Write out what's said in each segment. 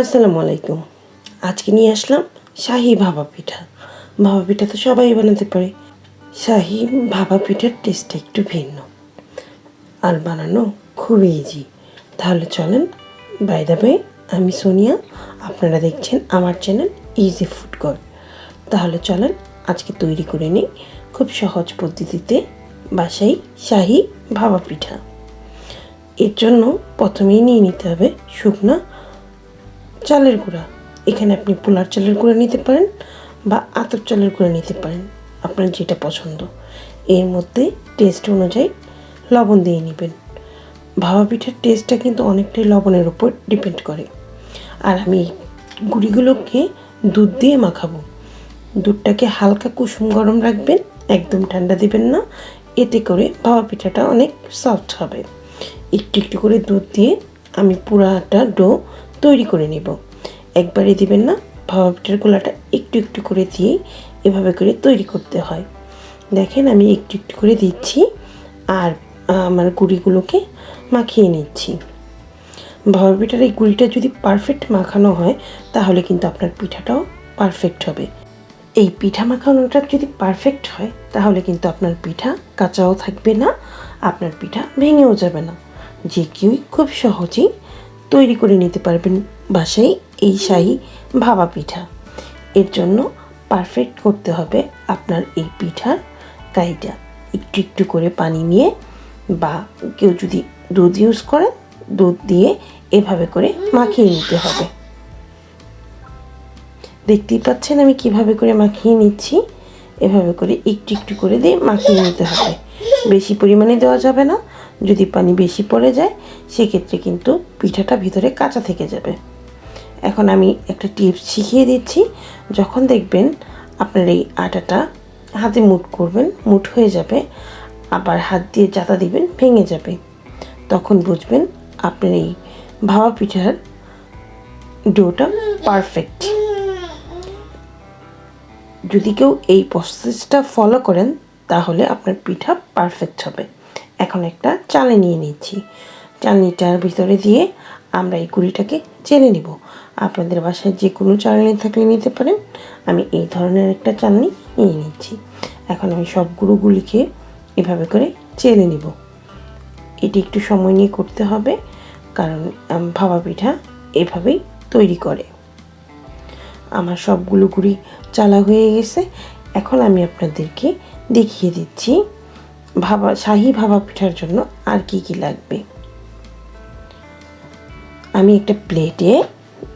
আসসালামু আলাইকুম। আজকে নিয়ে আসলাম শাহি ভাবা পিঠা। ভাবা পিঠা তো সবাই বানাতে পারে। শাহি ভাবা পিঠার টেস্টটা একটু ভিন্ন। আর বানানো খুবই ইজি তাহলে চলেন বাই দ্য বাই আমি সোনিয়া, আপনারা দেখছেন আমার চ্যানেল ইজি ফুড কর তাহলে চলেন, আজকে তৈরি করে নিই খুব সহজ পদ্ধতিতে বাসাই শাহি ভাবা পিঠা। এর জন্য প্রথমেই নিয়ে নিতে হবে শুকনা চালের গুঁড়া। এখানে আপনি পোলার চালের গুঁড়া নিতে পারেন বা আতর চালের গুঁড়া নিতে পারেন, আপনার যেটা পছন্দ। এর মধ্যে টেস্ট অনুযায়ী লবণ দিয়ে নেবেন। ভাবা পিঠার টেস্টটা কিন্তু অনেকটাই লবণের উপর ডিপেন্ড করে। আর আমি গুঁড়িগুলোকে দুধ দিয়ে মাখাবো। দুধটাকে হালকা কুসুম গরম রাখবেন, একদম ঠান্ডা দিবেন না। এতে করে ভাবা পিঠাটা অনেক সফট হবে। একটু একটু করে দুধ দিয়ে আমি পুরাটা ডো তৈরি করে নেব। একবারে দিবেন না ভাবা পিঠার গোলাটা একটু একটু করে দিয়ে এভাবে করে তৈরি করতে হয়। দেখেন আমি একটু একটু করে দিচ্ছি আর আমার গুঁড়িগুলোকে মাখিয়ে নিচ্ছি। ভাবা পিঠার এই গুঁড়িটা যদি পারফেক্ট মাখানো হয়, তাহলে কিন্তু আপনার পিঠাটাও পারফেক্ট হবে। এই পিঠা মাখানোটা যদি পারফেক্ট হয়, তাহলে কিন্তু আপনার পিঠা কাঁচাও থাকবে না, আপনার পিঠা ভেঙেও যাবে না। যে কেউই খুব সহজেই তৈরি করে নিতে পারবেন বাসায় এই শাহি ভাবা পিঠা। এর জন্য পারফেক্ট করতে হবে আপনার এই পিঠার কাইটা একটু একটু করে পানি নিয়ে বা কেউ যদি দুধ ইউজ করে দুধ দিয়ে এভাবে করে মাখিয়ে নিতে হবে। দেখতেই পাচ্ছেন আমি কীভাবে করে মাখিয়ে নিচ্ছি। এভাবে করে একটু একটু করে দিয়ে মাখিয়ে নিতে হবে। বেশি পরিমাণে দেওয়া যাবে না। যদি পানি বেশি পড়ে যায়, সেক্ষেত্রে কিন্তু পিঠাটা ভিতরে কাঁচা থেকে যাবে। এখন আমি একটা টিপস শিখিয়ে দিচ্ছি। যখন দেখবেন আপনার এই আটাটা হাতে মুট করবেন মুট হয়ে যাবে, আবার হাত দিয়ে জাতা দিবেন, ভেঙে যাবে, তখন বুঝবেন আপনার এই ভাবা পিঠার ডোটা পারফেক্ট যদি কেউ এই প্রসেসটা ফলো করেন, তাহলে আপনার পিঠা পারফেক্ট হবে। এখন একটা চালে নিয়ে নিচ্ছি। চালনিটার ভিতরে দিয়ে আমরা এই গুঁড়িটাকে চেনে নিব। আপনাদের বাসায় যে কোনো চালনি থাকলে নিতে পারেন। আমি এই ধরনের একটা চালনি নিয়ে নিচ্ছি। এখন আমি সব গুঁড়োগুলিকে এভাবে করে চেলে নিব। এটি একটু সময় নিয়ে করতে হবে, কারণ ভাপা পিঠা এভাবেই তৈরি করে। আমার সবগুলো গুঁড়ি চালা হয়ে গেছে। এখন আমি আপনাদেরকে দেখিয়ে দিচ্ছি। ভাবা, শাহি ভাবা পিঠার জন্য আর কি কি লাগবে? আমি একটা প্লেটে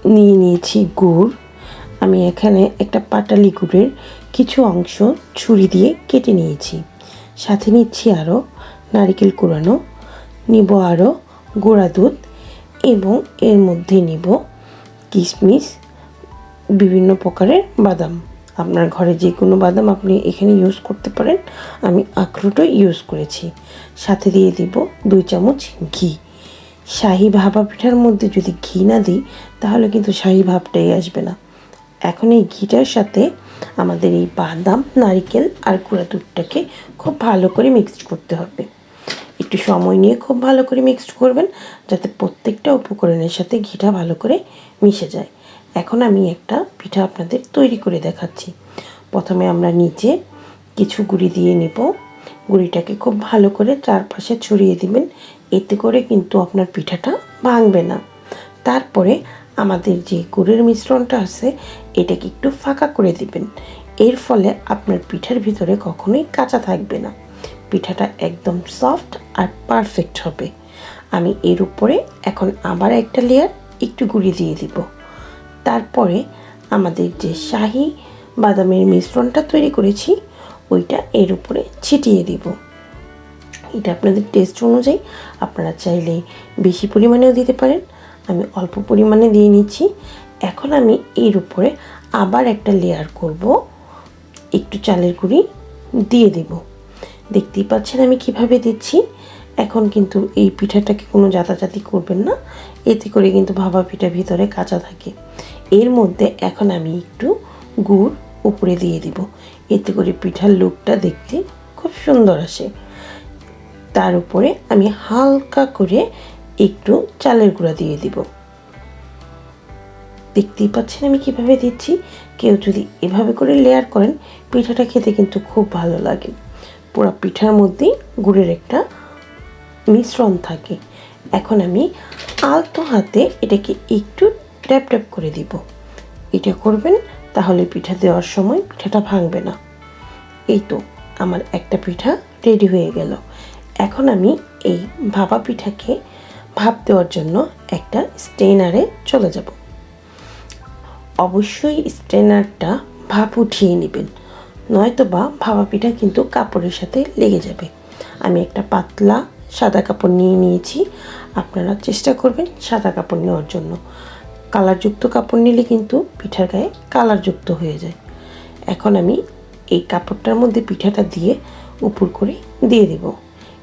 নিয়ে নিয়েছি গুড়। আমি এখানে একটা পাটালি গুড়ের কিছু অংশ ছুরি দিয়ে কেটে নিয়েছি। সাথে নিচ্ছি আরও নারকেল কুড়ানো, নিব আরও গোড়া দুধ এবং এর মধ্যে নিব কিশমিশ, বিভিন্ন প্রকারের বাদাম। আপনার ঘরে যে কোনো বাদাম আপনি এখানে ইউজ করতে পারেন। আমি আখরোটও ইউজ করেছি। সাথে দিয়ে দিব দুই চামচ ঘি। শাহি ভাপা পিঠার মধ্যে যদি ঘি না দিই, তাহলে কিন্তু শাহি ভাবটাই আসবে না। এখন এই ঘিটার সাথে আমাদের এই বাদাম, নারিকেল আর কুড়া দুধটাকে খুব ভালো করে মিক্সড করতে হবে। একটু সময় নিয়ে খুব ভালো করে মিক্সড করবেন, যাতে প্রত্যেকটা উপকরণের সাথে ঘিটা ভালো করে মিশে যায়। এখন আমি একটা পিঠা আপনাদের তৈরি করে দেখাচ্ছি। প্রথমে আমরা নিচে কিছু গুঁড়ি দিয়ে নেব। গুঁড়িটাকে খুব ভালো করে চারপাশে ছড়িয়ে দিবেন। এতে করে কিন্তু আপনার পিঠাটা ভাঙবে না। তারপরে আমাদের যে গুড়ের মিশ্রণটা আছে, এটাকে একটু ফাঁকা করে দিবেন। এর ফলে আপনার পিঠার ভিতরে কখনোই কাঁচা থাকবে না। পিঠাটা একদম সফট আর পারফেক্ট হবে। আমি এর উপরে এখন আবার একটা লেয়ার একটু গুঁড়ি দিয়ে দিব। তারপরে আমাদের যে শাহি বাদামের মিশ্রণটা তৈরি করেছি, ওইটা এর উপরে ছিটিয়ে দিব। এটা আপনাদের টেস্ট অনুযায়ী আপনারা চাইলে বেশি পরিমাণেও দিতে পারেন। আমি অল্প পরিমাণে দিয়ে নিচ্ছি। এখন আমি এর উপরে আবার একটা লেয়ার করব। একটু চালের গুঁড়ি দিয়ে দেব। দেখতেই পাচ্ছেন আমি কীভাবে দিচ্ছি। এখন কিন্তু এই পিঠাটাকে কোনো জাতাজাতি করবেন না। এতে করে কিন্তু ভাবা পিঠা ভিতরে কাঁচা থাকে। এর মধ্যে এখন আমি একটু গুড় উপরে দিয়ে দিব। এতে করে পিঠার লুকটা দেখতে খুব সুন্দর আসে। তার উপরে আমি হালকা করে একটু চালের গুঁড়া দিয়ে দিব। দেখতেই পাচ্ছেন আমি কীভাবে দিচ্ছি? কেউ যদি এভাবে করে লেয়ার করেন, পিঠাটা খেতে কিন্তু খুব ভালো লাগে। পুরো পিঠার মধ্যেই গুড়ের একটা মিশ্রণ থাকে। এখন আমি আলতো হাতে এটাকে একটু ট্যাপ ট্যাপ করে দিব। এটা করবেন, তাহলে পিঠা দেওয়ার সময় পিঠাটা ভাঙবে না। এই তো আমার একটা পিঠা রেডি হয়ে গেল। এখন আমি এই ভাপা পিঠাকে ভাপ দেওয়ার জন্য একটা স্টেনারে চলে যাব। অবশ্যই স্টেনারটা ভাপ উঠিয়ে নেবেন নয়তো বা ভাপা পিঠা কিন্তু কাপড়ের সাথে লেগে যাবে। আমি একটা পাতলা সাদা কাপড় নিয়ে নিয়েছি, আপনারা চেষ্টা করবেন সাদা কাপড় নেওয়ার জন্য। কালারযুক্ত কাপড় নিলে কিন্তু পিঠার গায়ে কালারযুক্ত হয়ে যায়। এখন আমি এই কাপড়টার মধ্যে পিঠাটা দিয়ে উপর করে দিয়ে দেব।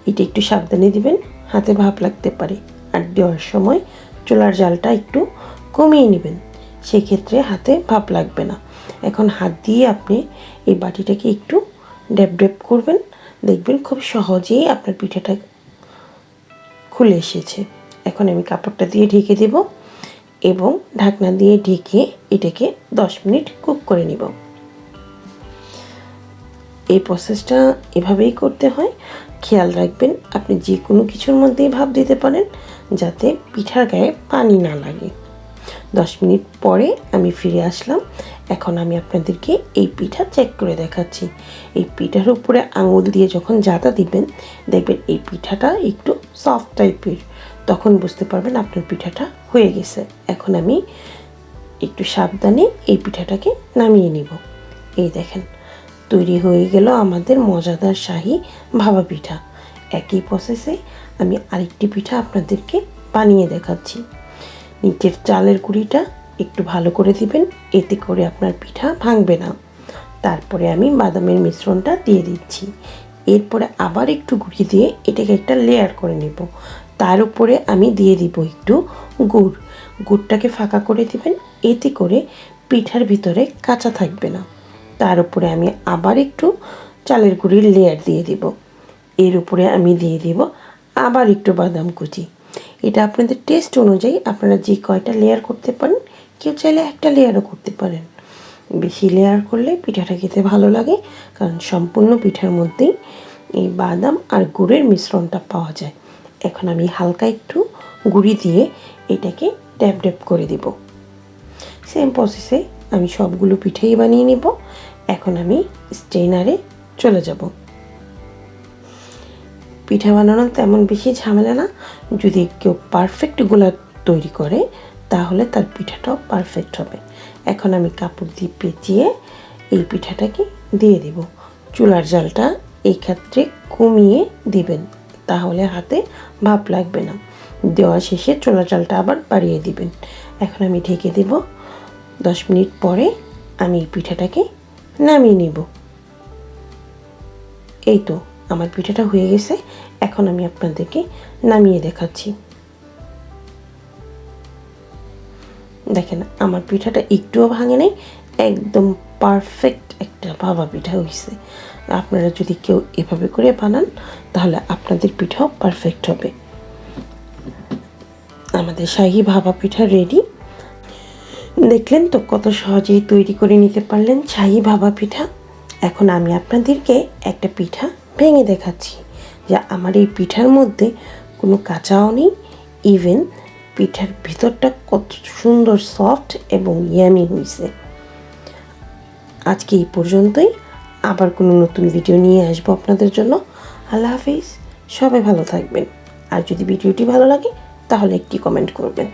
এটা একটু সাবধানে দিবেন, হাতে ভাপ লাগতে পারে। আর দেওয়ার সময় চুলার জালটা একটু কমিয়ে নেবেন, সেক্ষেত্রে হাতে ভাপ লাগবে না। এখন হাত দিয়ে আপনি এই বাটিটাকে একটু ড্যাপ ড্যাপ করবেন। দেখবেন খুব সহজেই আপনার পিঠাটা খুলে এসেছে। এখন আমি কাপড়টা দিয়ে ঢেকে দেব। এবং ঢাকনা দিয়ে ঢেকে এটাকে দশ মিনিট কুক করে নিব। এই প্রসেসটা এভাবেই করতে হয়। খেয়াল রাখবেন, আপনি যে কোনো কিছুর মধ্যেই ভাব দিতে পারেন যাতে পিঠার গায়ে পানি না লাগে। দশ মিনিট পরে আমি ফিরে আসলাম। এখন আমি আপনাদেরকে এই পিঠা চেক করে দেখাচ্ছি। এই পিঠার উপরে আঙুল দিয়ে যখন জাতা দিবেন, দেখবেন এই পিঠাটা একটু সফট টাইপের তখন বুঝতে পারবেন আপনার পিঠাটা হয়ে গেছে। এখন আমি একটু সাবধানে এই পিঠাটাকে নামিয়ে নিব। এই দেখেন, তৈরি হয়ে গেল আমাদের মজাদার শাহি ভাবা পিঠা। একই প্রসেসে আমি আরেকটি পিঠা আপনাদেরকে বানিয়ে দেখাচ্ছি। নিচের চালের গুঁড়িটা একটু ভালো করে দিবেন, এতে করে আপনার পিঠা ভাঙবে না। তারপরে আমি বাদামের মিশ্রণটা দিয়ে দিচ্ছি। এরপরে আবার একটু গুঁড়ি দিয়ে এটাকে একটা লেয়ার করে নেব। তার উপরে আমি দিয়ে দিব একটু গুড়। গুড়টাকে ফাঁকা করে দিবেন, এতে করে পিঠার ভিতরে কাঁচা থাকবে না। তার উপরে আমি আবার একটু চালের গুঁড়ির লেয়ার দিয়ে দিব। এর উপরে আমি দিয়ে দিব আবার একটু বাদাম কুচি। এটা আপনাদের টেস্ট অনুযায়ী আপনারা যে কয়টা লেয়ার করতে পারেন, কেউ চাইলে একটা লেয়ারও করতে পারেন। বেশি লেয়ার করলে পিঠাটা খেতে ভালো লাগে, কারণ সম্পূর্ণ পিঠার মধ্যেই এই বাদাম আর গুড়ের মিশ্রণটা পাওয়া যায়। এখন আমি হালকা একটু গুঁড়ি দিয়ে এটাকে ড্যাপ ড্যাপ করে দেব। সেম প্রসেসে আমি সবগুলো পিঠেই বানিয়ে নেব। এখন আমি স্টেনারে চলে যাব। পিঠা বানানো তেমন বেশি ঝামেলা না। যদি কেউ পারফেক্ট গোলা তৈরি করে, তাহলে তার পিঠাটাও পারফেক্ট হবে। এখন আমি কাপড় দিয়ে পেঁচিয়ে এই পিঠাটাকে দিয়ে দেব। চুলার জালটা এই ক্ষেত্রে কমিয়ে দিবেন। তাহলে হাতে ভাপ লাগবে না। দেওয়া শেষে চুলার জালটা আবার বাড়িয়ে দিবেন। এখন আমি ঢেকে দেব। দশ মিনিট পরে আমি পিঠাটাকে নামিয়ে নিব। এই তো, আমার পিঠাটা হয়ে গেছে। এখন আমি আপনাদেরকে নামিয়ে দেখাচ্ছি। দেখেন, আমার পিঠাটা একটুও ভাঙে নাই। একদম পারফেক্ট একটা ভাবা পিঠা হয়েছে আপনারা যদি কেউ এভাবে করে বানান তাহলে আপনাদের পিঠাও পারফেক্ট হবে। আমাদের শাহি ভাবা পিঠা রেডি দেখলেন তো কত সহজেই তৈরি করে নিতে পারলেন শাহি ভাবা পিঠা। এখন আমি আপনাদেরকে একটা পিঠা ভেঙে দেখাচ্ছি, যে আমার এই পিঠার মধ্যে কোনো কাঁচাও নেই। ইভেন পিঠার ভিতরটা কত সুন্দর সফট এবং ইয়ামি হয়েছে। আজকে এই পর্যন্তই। আবার কোনো নতুন ভিডিও নিয়ে আসব আপনাদের জন্য। আল্লাহ হাফিজ সবাই ভালো থাকবেন। আর যদি ভিডিওটি ভালো লাগে তাহলে একটি কমেন্ট করবেন।